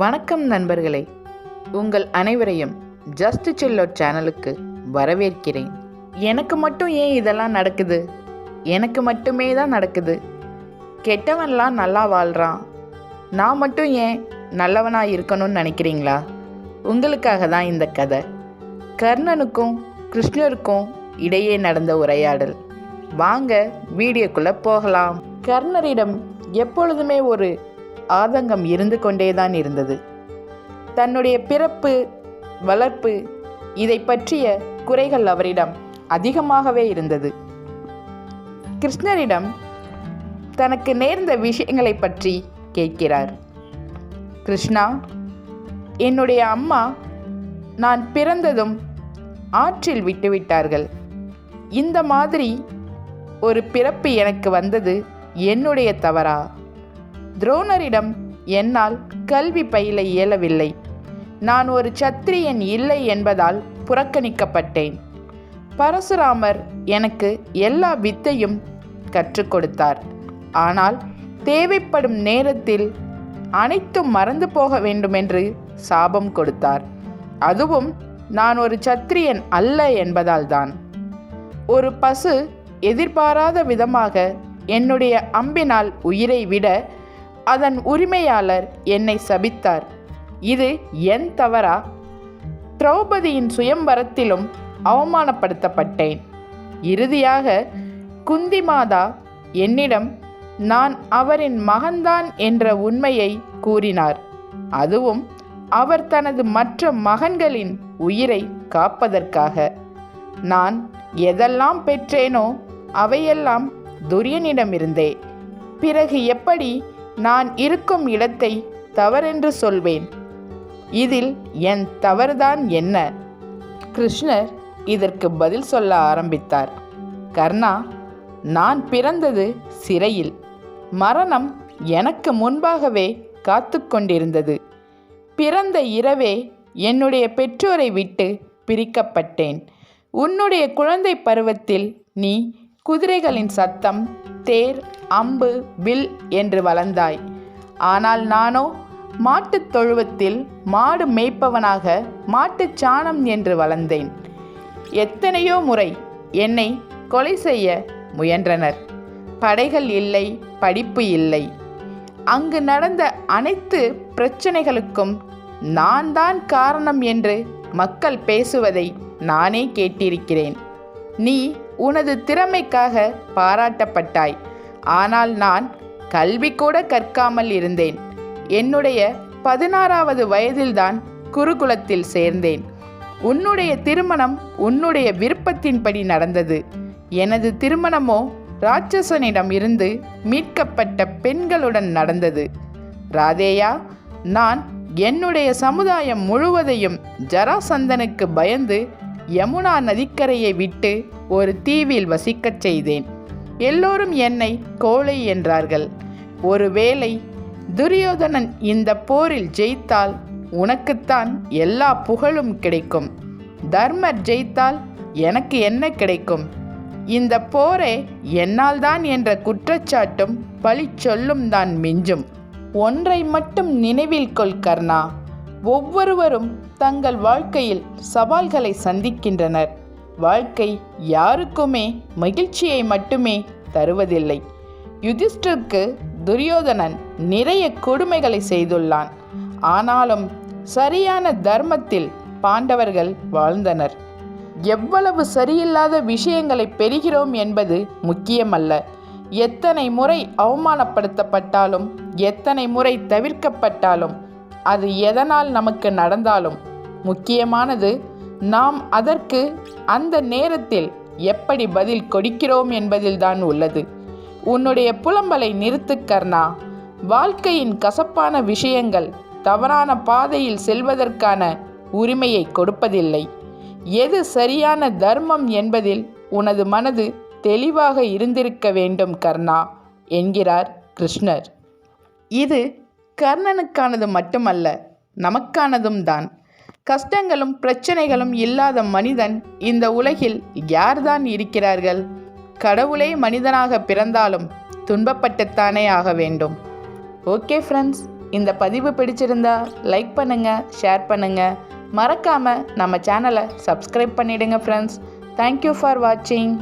வணக்கம் நண்பர்களே. உங்கள் அனைவரையும் ஜஸ்ட் சில்லோ சேனலுக்கு வரவேற்கிறேன். எனக்கு மட்டும் ஏன் இதெல்லாம் நடக்குது? எனக்கு மட்டுமே தான் நடக்குது. கெட்டவன்லாம் நல்லா வாழ்கிறான் நான் மட்டும் ஏன் நல்லவனாக இருக்கணும்னு நினைக்கிறீங்களா? உங்களுக்காக தான் இந்த கதை. கர்ணனுக்கும் கிருஷ்ணருக்கும் இடையே நடந்த உரையாடல். வாங்க வீடியோக்குள்ளே போகலாம். கர்ணரிடம் எப்பொழுதுமே ஒரு ஆதங்கம் இருந்து கொண்டேதான் இருந்தது. தன்னுடைய பிறப்பு வளர்ப்பு இதை பற்றிய குறைகள் அவரிடம் அதிகமாகவே இருந்தது. கிருஷ்ணரிடம் தனக்கு நேர்ந்த விஷயங்களை பற்றி கேட்கிறார். கிருஷ்ணா என்னுடைய அம்மா நான் பிறந்ததும் ஆற்றில் விட்டுவிட்டார்கள் இந்த மாதிரி ஒரு பிறப்பு எனக்கு வந்தது என்னுடைய தவறா? துரோணரிடம் என்னால் கல்வி பயில இயலவில்லை. நான் ஒரு சத்திரியன் இல்லை என்பதால் புறக்கணிக்கப்பட்டேன். பரசுராமர் எனக்கு எல்லா வித்தையும் கற்றுக் கொடுத்தார். ஆனால் தேவைப்படும் நேரத்தில் அனைத்தும் மறந்து போக வேண்டுமென்று சாபம் கொடுத்தார். அதுவும் நான் ஒரு சத்திரியன் அல்ல என்பதால்தான் ஒரு பசு எதிர்பாராத விதமாக என்னுடைய அம்பினால் உயிரை விட அதன் உரிமையாளர் என்னை சபித்தார். இது என் தவறா? திரௌபதியின் சுயம்பரத்திலும் அவமானப்படுத்தப்பட்டேன். இறுதியாக குந்தி மாதா என்னிடம் நான் அவரின் மகன்தான் என்ற உண்மையை கூறினார். அதுவும் அவர் தனது மற்ற மகன்களின் உயிரை காப்பதற்காக. நான் எதெல்லாம் பெற்றேனோ அவையெல்லாம் துரியனிடமிருந்தே. பிறகு எப்படி நான் இருக்கும் இடத்தை தவறென்று சொல்வேன். இதில் என் தவறுதான் என்ன? கிருஷ்ணர் இதற்கு பதில் சொல்ல ஆரம்பித்தார். கர்ணா நான் பிறந்தது சிறையில். மரணம் எனக்கு முன்பாகவே காத்து கொண்டிருந்தது. பிறந்த இரவே என்னுடைய பெற்றோரை விட்டு பிரிக்கப்பட்டேன். உன்னுடைய குழந்தை பருவத்தில் நீ குதிரைகளின் சத்தம் தேர் அம்பு வில் என்று வளர்ந்தாய். ஆனால் நானோ மாட்டுத் தொழுவத்தில் மாடு மேய்ப்பவனாக மாட்டுச் சாணம் என்று வளர்ந்தேன். எத்தனையோ முறை என்னை கொலை செய்ய முயன்றனர். படைகள் இல்லை படிப்பு இல்லை. அங்கு நடந்த அனைத்து பிரச்சனைகளுக்கும் நான் தான் காரணம் என்று மக்கள் பேசுவதை நானே கேட்டிருக்கிறேன். நீ உனது திறமைக்காக பாராட்டப்பட்டாய். ஆனால் நான் கல்வி கூட கற்காமல் இருந்தேன். என்னுடைய பதினாறாவது வயதில்தான் குருகுலத்தில் சேர்ந்தேன். உன்னுடைய திருமணம் உன்னுடைய விருப்பத்தின்படி நடந்தது. எனது திருமணமோ ராட்சசனிடம் இருந்து மீட்கப்பட்ட பெண்களுடன் நடந்தது. ராதேயா நான் என்னுடைய சமுதாயம் முழுவதையும் ஜராசந்தனுக்கு பயந்து யமுனா நதிக்கரையை விட்டு ஒரு தீவில் வசிக்கச் செய்தேன். எல்லோரும் என்னை கோழை என்றார்கள். ஒருவேளை துரியோதனன் இந்த போரில் ஜெயித்தால் உனக்குத்தான் எல்லா புகழும் கிடைக்கும். தர்மர் ஜெயித்தால் எனக்கு என்ன கிடைக்கும்? இந்த போரே என்னால் தான் என்ற குற்றச்சாட்டும் பழி சொல்லும் தான் மிஞ்சும். ஒன்றை மட்டும் நினைவில் கொள் கர்ணா. ஒவ்வொருவரும் தங்கள் வாழ்க்கையில் சவால்களை சந்திக்கின்றனர். வாழ்க்கை யாருக்குமே மகிழ்ச்சியை மட்டுமே தருவதில்லை. யுதிஷ்டருக்கு துரியோதனன் நிறைய கொடுமைகளை செய்துள்ளான். ஆனாலும் சரியான தர்மத்தில் பாண்டவர்கள் வாழ்ந்தனர். எவ்வளவு சரியில்லாத விஷயங்களை பெறுகிறோம் என்பது முக்கியமல்ல. எத்தனை முறை அவமானப்படுத்தப்பட்டாலும் எத்தனை முறை தவிர்க்கப்பட்டாலும் அது எதனால் நமக்கு நடந்தாலும்? முக்கியமானது நாம் அதற்கு அந்த நேரத்தில் எப்படி பதில் கொடுக்கிறோம் என்பதில்தான் உள்ளது. உன்னுடைய புலம்பலை நிறுத்து கர்ணா. வாழ்க்கையின் கசப்பான விஷயங்கள் தவறான பாதையில் செல்வதற்கான உரிமையை கொடுப்பதில்லை. எது சரியான தர்மம் என்பதில் உனது மனது தெளிவாக இருந்திருக்க வேண்டும் கர்ணா என்கிறார் கிருஷ்ணர். இது கர்ணனுக்கானது மட்டுமல்ல நமக்கானதும் தான். கஷ்டங்களும் பிரச்சனைகளும் இல்லாத மனிதன் இந்த உலகில் யார்தான் இருக்கிறார்கள்? கடவுளே மனிதனாக பிறந்தாலும் துன்பப்பட்டுத்தானே ஆக வேண்டும். ஓகே ஃப்ரெண்ட்ஸ் இந்த பதிவு பிடிச்சிருந்தா லைக் பண்ணுங்கள் ஷேர் பண்ணுங்கள் மறக்காமல் நம்ம சேனலை சப்ஸ்கிரைப் பண்ணிடுங்க ஃப்ரெண்ட்ஸ். தேங்க்யூ ஃபார் வாட்சிங்